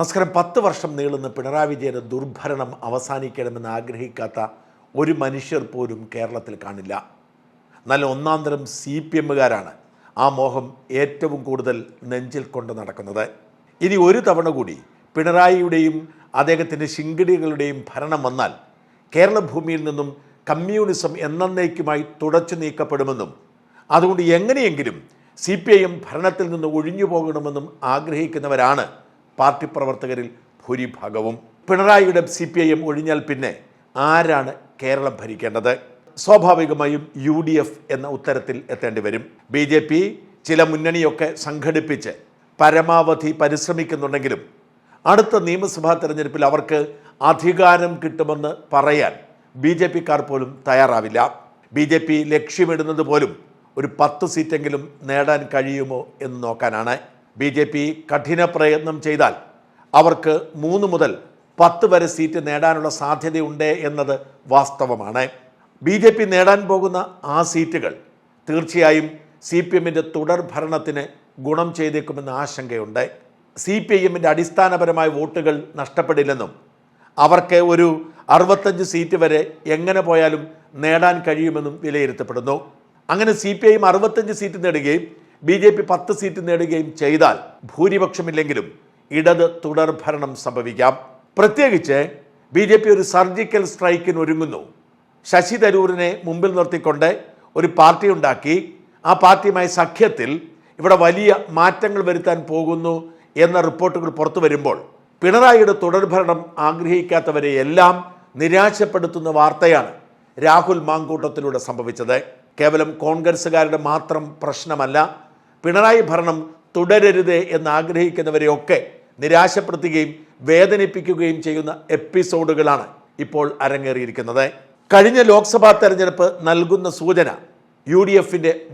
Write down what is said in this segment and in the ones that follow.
നമസ്കാരം. പത്ത് വർഷം നീളുന്ന പിണറായി വിജയന്റെ ദുർഭരണം അവസാനിക്കണമെന്ന് ആഗ്രഹിക്കാത്ത ഒരു മനുഷ്യർ പോലും കേരളത്തിൽ കാണില്ല. നല്ല ഒന്നാം തരം സി പി എമ്മുകാരാണ് ആ മോഹം ഏറ്റവും കൂടുതൽ നെഞ്ചിൽ കൊണ്ട് നടക്കുന്നത്. ഇനി ഒരു തവണ കൂടി പിണറായിയുടെയും അദ്ദേഹത്തിന്റെ ശിങ്കിടികളുടെയും ഭരണം വന്നാൽ കേരള ഭൂമിയിൽ നിന്നും കമ്മ്യൂണിസം എന്നേക്കുമായി തുടച്ചു നീക്കപ്പെടുമെന്നും അതുകൊണ്ട് എങ്ങനെയെങ്കിലും സി പി ഐ എം ഭരണത്തിൽ നിന്ന് ഒഴിഞ്ഞു പോകണമെന്നും ആഗ്രഹിക്കുന്നവരാണ് പാർട്ടി പ്രവർത്തകരിൽ ഭൂരിഭാഗവും. പിണറായിയുടെ സി പി ഐ എം ഒഴിഞ്ഞാൽ പിന്നെ ആരാണ് കേരളം ഭരിക്കേണ്ടത്? സ്വാഭാവികമായും യു ഡി എഫ് എന്ന ഉത്തരത്തിൽ എത്തേണ്ടി വരും. ബി ജെ പി ചില മുന്നണിയൊക്കെ സംഘടിപ്പിച്ച് പരമാവധി പരിശ്രമിക്കുന്നുണ്ടെങ്കിലും അടുത്ത നിയമസഭാ തെരഞ്ഞെടുപ്പിൽ അവർക്ക് അധികാരം കിട്ടുമെന്ന് പറയാൻ ബി ജെ പിക്കാർ പോലും തയ്യാറാവില്ല. ബി ജെ പി ലക്ഷ്യമിടുന്നത് പോലും ഒരു പത്ത് സീറ്റെങ്കിലും നേടാൻ കഴിയുമോ എന്ന് നോക്കാനാണ്. ബി ജെ പി കഠിന പ്രയത്നം ചെയ്താൽ അവർക്ക് മൂന്ന് മുതൽ പത്ത് വരെ സീറ്റ് നേടാനുള്ള സാധ്യതയുണ്ട് എന്നത് വാസ്തവമാണ്. ബി ജെ പി നേടാൻ പോകുന്ന ആ സീറ്റുകൾ തീർച്ചയായും സി പി എമ്മിന്റെ തുടർ ഭരണത്തിന് ഗുണം ചെയ്തേക്കുമെന്ന ആശങ്കയുണ്ട്. സി പി ഐ എമ്മിന്റെ അടിസ്ഥാനപരമായ വോട്ടുകൾ നഷ്ടപ്പെടില്ലെന്നും അവർക്ക് ഒരു അറുപത്തഞ്ച് സീറ്റ് വരെ എങ്ങനെ പോയാലും നേടാൻ കഴിയുമെന്നും വിലയിരുത്തപ്പെടുന്നു. അങ്ങനെ സി പി ഐ എം അറുപത്തഞ്ച് സീറ്റ് നേടുകയും ബി ജെ പി പത്ത് സീറ്റ് നേടുകയും ചെയ്താൽ ഭൂരിപക്ഷമില്ലെങ്കിലും ഇടത് തുടർ ഭരണം സംഭവിക്കാം. പ്രത്യേകിച്ച് ബി ജെ പി ഒരു സർജിക്കൽ സ്ട്രൈക്കിന് ഒരുങ്ങുന്നു ശശി തരൂരിനെ മുമ്പിൽ നിർത്തിക്കൊണ്ട് ഒരു പാർട്ടി ഉണ്ടാക്കി. ആ പാർട്ടിയുമായി സഖ്യത്തിൽ ഇവിടെ വലിയ മാറ്റങ്ങൾ വരുത്താൻ പോകുന്നു എന്ന റിപ്പോർട്ടുകൾ പുറത്തു വരുമ്പോൾ പിണറായിയുടെ തുടർഭരണം ആഗ്രഹിക്കാത്തവരെ എല്ലാം നിരാശപ്പെടുത്തുന്ന വാർത്തയാണ് രാഹുൽ മാങ്കൂട്ടത്തിലൂടെ സംഭവിച്ചത്. കേവലം കോൺഗ്രസ്സുകാരുടെ മാത്രം പ്രശ്നമല്ല പിണറായി ഭരണം തുടരരുത് എന്ന് ആഗ്രഹിക്കുന്നവരെയൊക്കെ നിരാശപ്പെടുത്തുകയും വേദനിപ്പിക്കുകയും ചെയ്യുന്ന എപ്പിസോഡുകളാണ് ഇപ്പോൾ അരങ്ങേറിയിരിക്കുന്നത്. കഴിഞ്ഞ ലോക്സഭാ തെരഞ്ഞെടുപ്പ് നൽകുന്ന സൂചന യു ഡി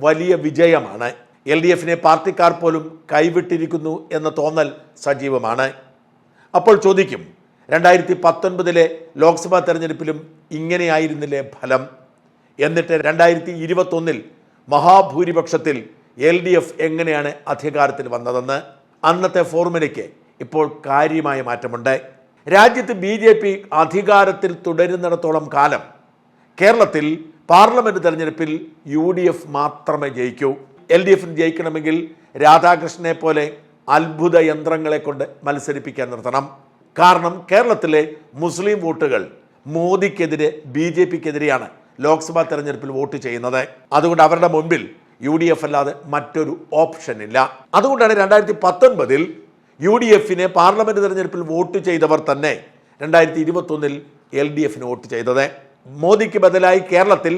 വലിയ വിജയമാണ്. എൽ ഡി എഫിനെ പാർട്ടിക്കാർ പോലും കൈവിട്ടിരിക്കുന്നു എന്ന തോന്നൽ സജീവമാണ്. അപ്പോൾ ചോദിക്കും രണ്ടായിരത്തി പത്തൊൻപതിലെ ലോക്സഭാ തെരഞ്ഞെടുപ്പിലും ഇങ്ങനെയായിരുന്നില്ലേ ഫലം? എന്നിട്ട് രണ്ടായിരത്തി ഇരുപത്തൊന്നിൽ മഹാഭൂരിപക്ഷത്തിൽ എൽ ഡി എഫ് എങ്ങനെയാണ് അധികാരത്തിൽ വന്നതെന്ന് അന്നത്തെ ഫോർമുലയ്ക്ക് ഇപ്പോൾ കാര്യമായ മാറ്റമുണ്ട്. രാജ്യത്ത് ബി ജെ പി അധികാരത്തിൽ തുടരുന്നിടത്തോളം കാലം കേരളത്തിൽ പാർലമെന്റ് തെരഞ്ഞെടുപ്പിൽ യു ഡി എഫ് മാത്രമേ ജയിക്കൂ. എൽ ഡി എഫിന് ജയിക്കണമെങ്കിൽ രാധാകൃഷ്ണനെ പോലെ അത്ഭുത യന്ത്രങ്ങളെ കൊണ്ട് മത്സരിപ്പിക്കാൻ നിർത്തണം. കാരണം കേരളത്തിലെ മുസ്ലിം വോട്ടുകൾ മോദിക്കെതിരെ ബി ജെ പിക്കെതിരെയാണ് ലോക്സഭാ തെരഞ്ഞെടുപ്പിൽ വോട്ട് ചെയ്യുന്നത്. അതുകൊണ്ട് അവരുടെ മുൻപിൽ യു ഡി എഫ് അല്ലാതെ മറ്റൊരു ഓപ്ഷൻ ഇല്ല അതുകൊണ്ടാണ് രണ്ടായിരത്തി പത്തൊൻപതിൽ യു ഡി എഫിനെ പാർലമെന്റ് തെരഞ്ഞെടുപ്പിൽ വോട്ട് ചെയ്തവർ തന്നെ രണ്ടായിരത്തി ഇരുപത്തൊന്നിൽ എൽ ഡി എഫിന് വോട്ട് ചെയ്തത്. മോദിക്ക് ബദലായി കേരളത്തിൽ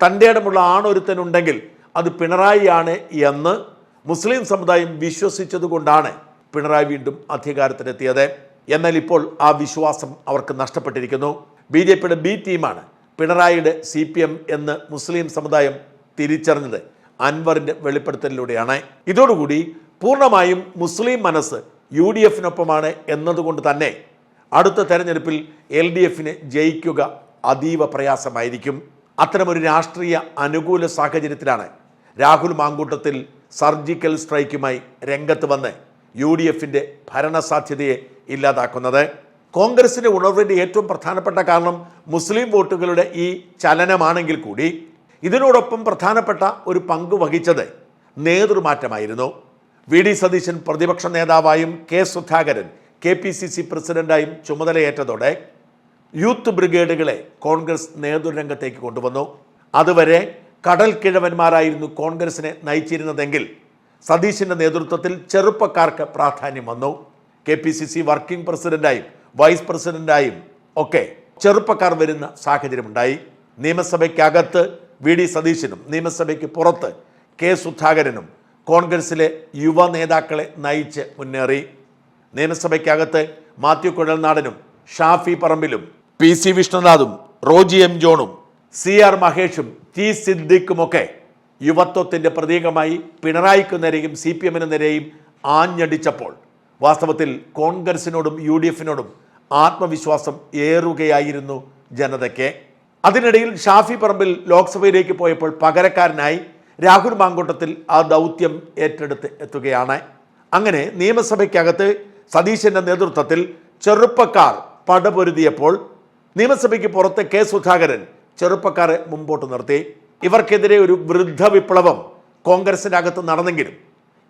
തന്റെ ഇടമുള്ള ആണൊരുത്തനുണ്ടെങ്കിൽ അത് പിണറായിയാണ് എന്ന് മുസ്ലിം സമുദായം വിശ്വസിച്ചതുകൊണ്ടാണ് പിണറായി വീണ്ടും അധികാരത്തിലെത്തിയത്. എന്നാൽ ഇപ്പോൾ ആ വിശ്വാസം അവർക്ക് നഷ്ടപ്പെട്ടിരിക്കുന്നു. ബി ജെ പിയുടെ ബി ടീമാണ് പിണറായിയുടെ സി പി എം എന്ന് മുസ്ലിം സമുദായം തിരിച്ചറിഞ്ഞത്. അൻവറിന്റെ വെളിപ്പെടുത്തലിലൂടെയാണ്. ഇതോടുകൂടി പൂർണമായും മുസ്ലിം മനസ്സ് യു ഡി എഫിനൊപ്പമാണ് എന്നതുകൊണ്ട് തന്നെ അടുത്ത തെരഞ്ഞെടുപ്പിൽ എൽ ഡി എഫിന് ജയിക്കുക അതീവ പ്രയാസമായിരിക്കും. അത്തരമൊരു രാഷ്ട്രീയ അനുകൂല സാഹചര്യത്തിലാണ് രാഹുൽ മാങ്കൂട്ടത്തിൽ സർജിക്കൽ സ്ട്രൈക്കുമായി രംഗത്ത് വന്ന് യു ഡി എഫിന്റെ ഭരണസാധ്യതയെ ഇല്ലാതാക്കുന്നത്. കോൺഗ്രസിന്റെ ഉണർവിന്റെ ഏറ്റവും പ്രധാനപ്പെട്ട കാരണം മുസ്ലിം വോട്ടുകളുടെ ഈ ചലനമാണെങ്കിൽ കൂടി ഇതിനോടൊപ്പം പ്രധാനപ്പെട്ട ഒരു പങ്ക് വഹിച്ചത് നേതൃമാറ്റമായിരുന്നു. വി. ഡി. സതീശൻ പ്രതിപക്ഷ നേതാവായും K. Sudhakaran K P C C പ്രസിഡന്റായും ചുമതലയേറ്റതോടെ യൂത്ത് ബ്രിഗേഡുകളെ കോൺഗ്രസ് നേതൃരംഗത്തേക്ക് കൊണ്ടുവന്നു. അതുവരെ കടൽ കിഴവന്മാരായിരുന്നു കോൺഗ്രസിനെ നയിച്ചിരുന്നതെങ്കിൽ സതീശിന്റെ നേതൃത്വത്തിൽ ചെറുപ്പക്കാർക്ക് പ്രാധാന്യം വന്നു. K P C C working പ്രസിഡന്റായും vice പ്രസിഡന്റായും ഒക്കെ ചെറുപ്പക്കാർ വരുന്ന സാഹചര്യമുണ്ടായി. നിയമസഭയ്ക്കകത്ത് വി ഡി സതീശനും നിയമസഭയ്ക്ക് പുറത്ത് കെ സുധാകരനും കോൺഗ്രസിലെ യുവ നേതാക്കളെ നയിച്ച് മുന്നേറി. നിയമസഭയ്ക്കകത്ത് മാത്യു കുഴൽനാടനും ഷാഫി പറമ്പിലും പി സി വിഷ്ണുനാഥും റോജി എം ജോണും സി ആർ മഹേഷും ടി സിദ്ദിഖുമൊക്കെ യുവത്വത്തിന്റെ പ്രതീകമായി പിണറായിക്കു നേരെയും സി പി എമ്മിന് നേരെയും ആഞ്ഞടിച്ചപ്പോൾ വാസ്തവത്തിൽ കോൺഗ്രസിനോടും യു ഡി എഫിനോടും ആത്മവിശ്വാസം ഏറുകയായിരുന്നു ജനതയ്ക്ക്. അതിനിടയിൽ ഷാഫി പറമ്പിൽ ലോക്സഭയിലേക്ക് പോയപ്പോൾ പകരക്കാരനായി രാഹുൽ മാങ്കൂട്ടത്തിൽ ആ ദൗത്യം ഏറ്റെടുത്ത് എത്തുകയാണ്. അങ്ങനെ നിയമസഭയ്ക്കകത്ത് സതീശന്റെ നേതൃത്വത്തിൽ ചെറുപ്പക്കാർ പടപൊരുതിയപ്പോൾ നിയമസഭയ്ക്ക് പുറത്ത് കെ സുധാകരൻ ചെറുപ്പക്കാരെ മുമ്പോട്ട് നിർത്തി. ഇവർക്കെതിരെ ഒരു വൃദ്ധ വിപ്ലവം കോൺഗ്രസിന്റെ അകത്ത് നടന്നെങ്കിലും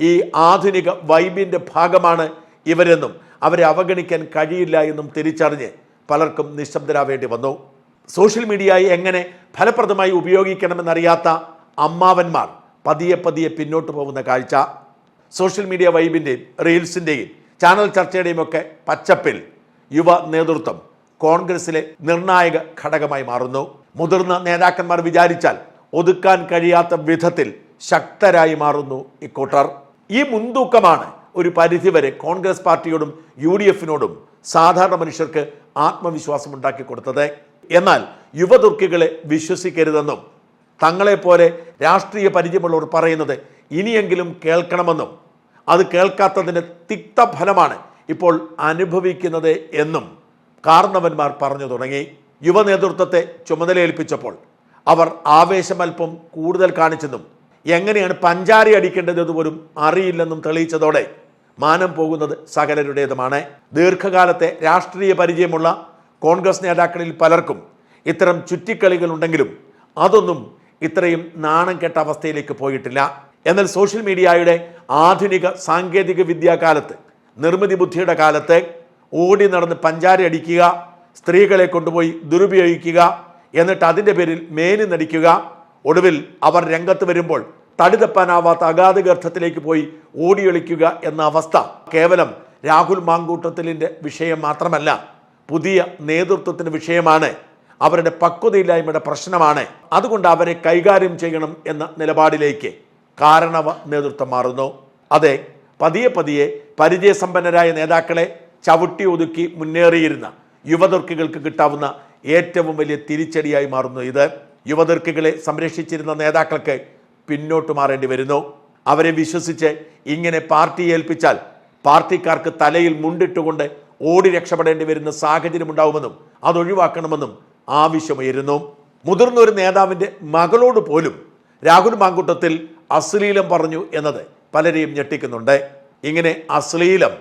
ഈ ആധുനിക വൈബിന്റെ ഭാഗമാണ് ഇവരെന്നും അവരെ അവഗണിക്കാൻ കഴിയില്ല എന്നും തിരിച്ചറിഞ്ഞ് പലർക്കും നിശബ്ദരാവേണ്ടി വന്നു. സോഷ്യൽ മീഡിയയെ എങ്ങനെ ഫലപ്രദമായി ഉപയോഗിക്കണമെന്നറിയാത്ത അമ്മാവന്മാർ പതിയെ പതിയെ പിന്നോട്ട് പോകുന്ന കാഴ്ച. സോഷ്യൽ മീഡിയ വൈബിന്റെയും റീൽസിന്റെയും ചാനൽ ചർച്ചയുടെയും ഒക്കെ പച്ചപ്പിൽ യുവ നേതൃത്വം കോൺഗ്രസിലെ നിർണായക ഘടകമായി മാറുന്നു. മുതിർന്ന നേതാക്കന്മാർ വിചാരിച്ചാൽ ഒതുക്കാൻ കഴിയാത്ത വിധത്തിൽ ശക്തരായി മാറുന്നു ഇക്കൂട്ടർ ഈ മുൻതൂക്കമാണ് ഒരു പരിധിവരെ കോൺഗ്രസ് പാർട്ടിയോടും യു ഡി എഫിനോടും സാധാരണ മനുഷ്യർക്ക് ആത്മവിശ്വാസം ഉണ്ടാക്കി കൊടുത്തത്. എന്നാൽ യുവതുർക്കികളെ വിശ്വസിക്കരുതെന്നും തങ്ങളെപ്പോലെ രാഷ്ട്രീയ പരിചയമുള്ളവർ പറയുന്നത് ഇനിയെങ്കിലും കേൾക്കണമെന്നും അത് കേൾക്കാത്തതിന്റെ തിക്തഫലമാണ് ഇപ്പോൾ അനുഭവിക്കുന്നത് എന്നും കാർണവന്മാർ പറഞ്ഞു തുടങ്ങി. യുവ നേതൃത്വത്തെ ചുമതലയേൽപ്പിച്ചപ്പോൾ അവർ ആവേശമൽപ്പം കൂടുതൽ കാണിച്ചെന്നും എങ്ങനെയാണ് പഞ്ചാരി അടിക്കേണ്ടത് പോലും അറിയില്ലെന്നും തെളിയിച്ചതോടെ മാനം പോകുന്നത് സകലരുടേതുമാണ്. ദീർഘകാലത്തെ രാഷ്ട്രീയ പരിചയമുള്ള കോൺഗ്രസ് നേതാക്കളിൽ പലർക്കും ഇത്തരം ചുറ്റിക്കളികൾ ഉണ്ടെങ്കിലും അതൊന്നും ഇത്രയും നാണം കെട്ട അവസ്ഥയിലേക്ക് പോയിട്ടില്ല. എന്നാൽ സോഷ്യൽ മീഡിയയുടെ ആധുനിക സാങ്കേതിക വിദ്യാ കാലത്ത് നിർമ്മിതി ബുദ്ധിയുടെ കാലത്ത് ഓടി നടന്ന് പഞ്ചാര അടിക്കുക സ്ത്രീകളെ കൊണ്ടുപോയി ദുരുപയോഗിക്കുക എന്നിട്ട് അതിന്റെ പേരിൽ മേനി നടിക്കുക ഒടുവിൽ അവർ രംഗത്ത് വരുമ്പോൾ തടിതപ്പാനാവാത്ത അഗാധ ഗർഭത്തിലേക്ക് പോയി ഓടിയൊളിക്കുക എന്ന അവസ്ഥ കേവലം രാഹുൽ മാങ്കൂട്ടത്തിലിന്റെ വിഷയം മാത്രമല്ല. പുതിയ നേതൃത്വത്തിന് വിഷയമാണ്. അവരുടെ പക്വതയില്ലായ്മയുടെ പ്രശ്നമാണ്. അതുകൊണ്ട് അവരെ കൈകാര്യം ചെയ്യണം എന്ന നിലപാടിലേക്ക് കാരണവ നേതൃത്വം മാറുന്നു. അതെ പതിയെ പതിയെ പരിചയസമ്പന്നരായ നേതാക്കളെ ചവിട്ടി ഒതുക്കി മുന്നേറിയിരുന്ന യുവതുർക്കികൾക്ക് കിട്ടാവുന്ന ഏറ്റവും വലിയ തിരിച്ചടിയായി മാറുന്നു ഇത്. യുവതുർക്കികളെ സംരക്ഷിച്ചിരുന്ന നേതാക്കൾക്ക് പിന്നോട്ട് മാറേണ്ടി വരുന്നു. അവരെ വിശ്വസിച്ച് ഇങ്ങനെ പാർട്ടി ഏൽപ്പിച്ചാൽ പാർട്ടിക്കാർക്ക് തലയിൽ മുണ്ടിട്ടുകൊണ്ട് ഓടി രക്ഷപ്പെടേണ്ടി വരുന്ന സാഹചര്യം ഉണ്ടാവുമെന്നും അതൊഴിവാക്കണമെന്നും ആവശ്യമുയരുന്നു. മുതിർന്ന ഒരു നേതാവിന്റെ മകളോട് പോലും രാഹുൽ മാങ്കൂട്ടത്തിൽ അശ്ലീലം പറഞ്ഞു എന്നത് പലരെയും ഞെട്ടിക്കുന്നുണ്ട്. ഇങ്ങനെ അശ്ലീലം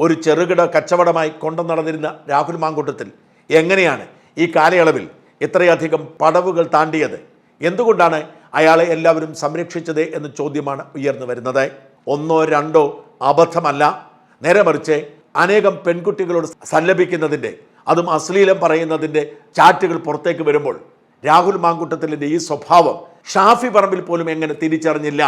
ഒരു ചെറുകിട കച്ചവടമായി കൊണ്ടു നടന്നിരുന്ന രാഹുൽ മാങ്കൂട്ടത്തിൽ എങ്ങനെയാണ് ഈ കാലയളവിൽ ഇത്രയധികം പടവുകൾ താണ്ടിയത്? എന്തുകൊണ്ടാണ് അയാളെ എല്ലാവരും സംരക്ഷിച്ചത് എന്ന ചോദ്യമാണ് ഉയർന്നു വരുന്നത്. ഒന്നോ രണ്ടോ അബദ്ധമല്ല. നേരെ മറിച്ച് അനേകം പെൺകുട്ടികളോട് സല്ലപിക്കുന്നതിന്റെ അതും അശ്ലീലം പറയുന്നതിന്റെ ചാറ്റുകൾ പുറത്തേക്ക് വരുമ്പോൾ രാഹുൽ മാങ്കുട്ടത്തിലിന്റെ ഈ സ്വഭാവം ഷാഫി പറമ്പിൽ പോലും എങ്ങനെ തിരിച്ചറിഞ്ഞില്ല?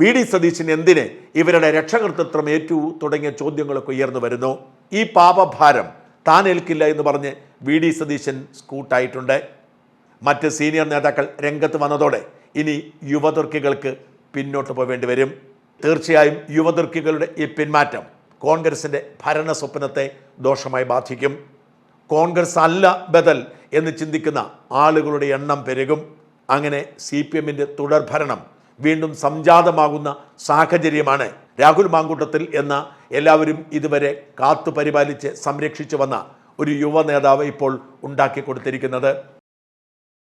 വി ഡി സതീശൻ എന്തിന് ഇവരുടെ രക്ഷകർത്തൃത്വം ഏറ്റു തുടങ്ങിയ ചോദ്യങ്ങളൊക്കെ ഉയർന്നു വരുന്നു? ഈ പാപഭാരം താൻ ഏൽക്കില്ല എന്ന് പറഞ്ഞ് വി ഡി സതീശൻ സ്കൂട്ടായിട്ടുണ്ട്. മറ്റ് സീനിയർ നേതാക്കൾ രംഗത്ത് വന്നതോടെ ഇനി യുവതുർക്കികൾക്ക് പിന്നോട്ട് പോവേണ്ടി വരും. തീർച്ചയായും യുവതുർക്കികളുടെ ഈ പിന്മാറ്റം കോൺഗ്രസിന്റെ ഭരണ സ്വപ്നത്തെ ദോഷമായി ബാധിക്കും. കോൺഗ്രസ് അല്ല ബദൽ എന്ന് ചിന്തിക്കുന്ന ആളുകളുടെ എണ്ണം പെരുകും. അങ്ങനെ സി പി എമ്മിന്റെ തുടർഭരണം വീണ്ടും സംജാതമാകുന്ന സാഹചര്യമാണ് രാഹുൽ മാങ്കൂട്ടത്തിൽ എന്ന എല്ലാവരും ഇതുവരെ കാത്തു പരിപാലിച്ച് സംരക്ഷിച്ചു വന്ന ഒരു യുവ നേതാവ് ഇപ്പോൾ ഉണ്ടാക്കി കൊടുത്തിരിക്കുന്നത്.